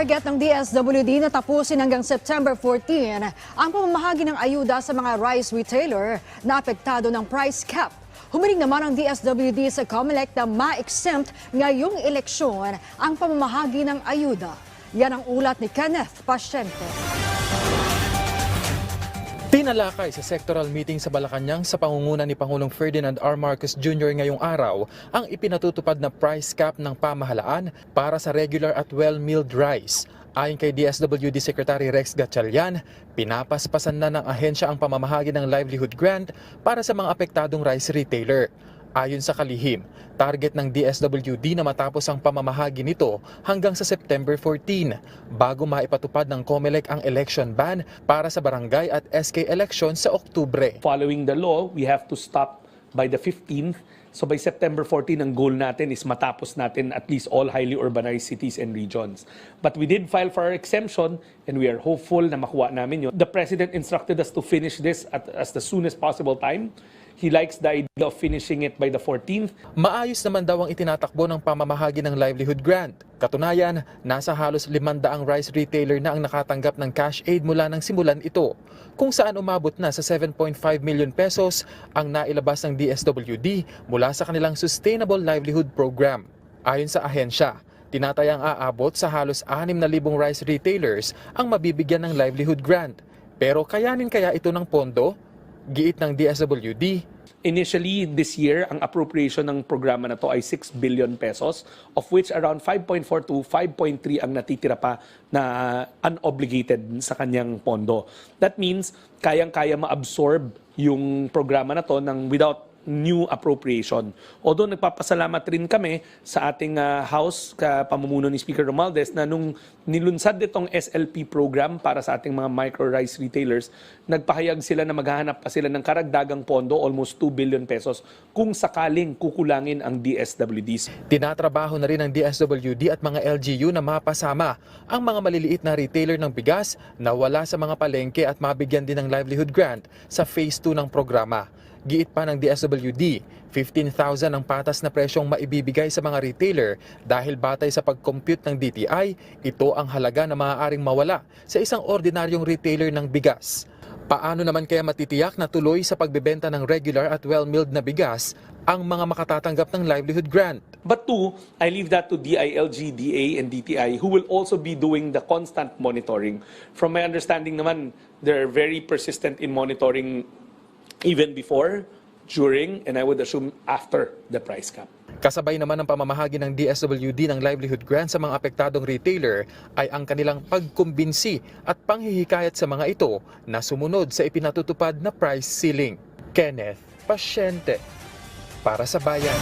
Target ng DSWD na tapusin hanggang September 14 ang pamamahagi ng ayuda sa mga rice retailer na apektado ng price cap. Humiling naman ang DSWD sa COMELEC na ma-exempt ngayong eleksyon ang pamamahagi ng ayuda. Yan ang ulat ni Kenneth Pasyente. Tinalakay sa sectoral meeting sa Malacanang sa pangunguna ni Pangulong Ferdinand R. Marcos Jr. ngayong araw ang ipinatutupad na price cap ng pamahalaan para sa regular at well-milled rice. Ayon kay DSWD Secretary Rex Gatchalian, pinapaspasan na ng ahensya ang pamamahagi ng livelihood grant para sa mga apektadong rice retailer. Ayon sa kalihim, target ng DSWD na matapos ang pamamahagi nito hanggang sa September 14 bago maipatupad ng COMELEC ang election ban para sa barangay at SK election sa Oktubre. following the law, we have to stop by the 15th. So by September 14, ang goal natin is matapos natin at least all highly urbanized cities and regions. But we did file for our exemption and we are hopeful na makuha namin yun. The President instructed us to finish this at as the soonest possible time. He likes the idea of finishing it by the 14th. Maayos naman daw ang itinatakbo ng pamamahagi ng livelihood grant. Katunayan, nasa halos 500 rice retailer na ang nakatanggap ng cash aid mula ng simulan ito, kung saan umabot na sa 7.5 million pesos ang nailabas ng DSWD mula sa kanilang Sustainable Livelihood Program. Ayon sa ahensya, tinatayang aabot sa halos 6,000 rice retailers ang mabibigyan ng livelihood grant. Pero kayanin kaya ito ng pondo? Giit ng DSWD, Initially, this year, ang appropriation ng programa na to ay 6 billion pesos, of which around 5.4 to 5.3 ang natitira pa na unobligated sa kanyang pondo. That means, kayang-kaya ma-absorb yung programa na to ng without new appropriation. Although nagpapasalamat rin kami sa ating ah, House, ka pamumuno ni Speaker Romualdez, na nung nilunsad itong SLP program para sa ating mga micro-rice retailers, nagpahayag sila na maghahanap pa sila ng karagdagang pondo, almost 2 billion pesos, kung sakaling kukulangin ang DSWDs. Tinatrabaho na rin ng DSWD at mga LGU na mapasama ang mga maliliit na retailer ng bigas na wala sa mga palengke at mabigyan din ng livelihood grant sa phase 2 ng programa. Giit pa ng DSWD, 15,000 ang patas na presyong maibibigay sa mga retailer dahil batay sa pag-compute ng DTI, ito ang halaga na maaaring mawala sa isang ordinaryong retailer ng bigas. Paano naman kaya matitiyak na tuloy sa pagbebenta ng regular at well-milled na bigas ang mga makatatanggap ng livelihood grant? But two, I leave that to DILG, DA, and DTI who will also be doing the constant monitoring. From my understanding naman, they're very persistent in monitoring even before, during, and I would assume after the price cap. Kasabay naman ng pamamahagi ng DSWD ng livelihood grant sa mga apektadong retailer ay ang kanilang pagkumbinsi at panghihikayat sa mga ito na sumunod sa ipinatutupad na price ceiling. Kenneth Pasyente para sa bayan.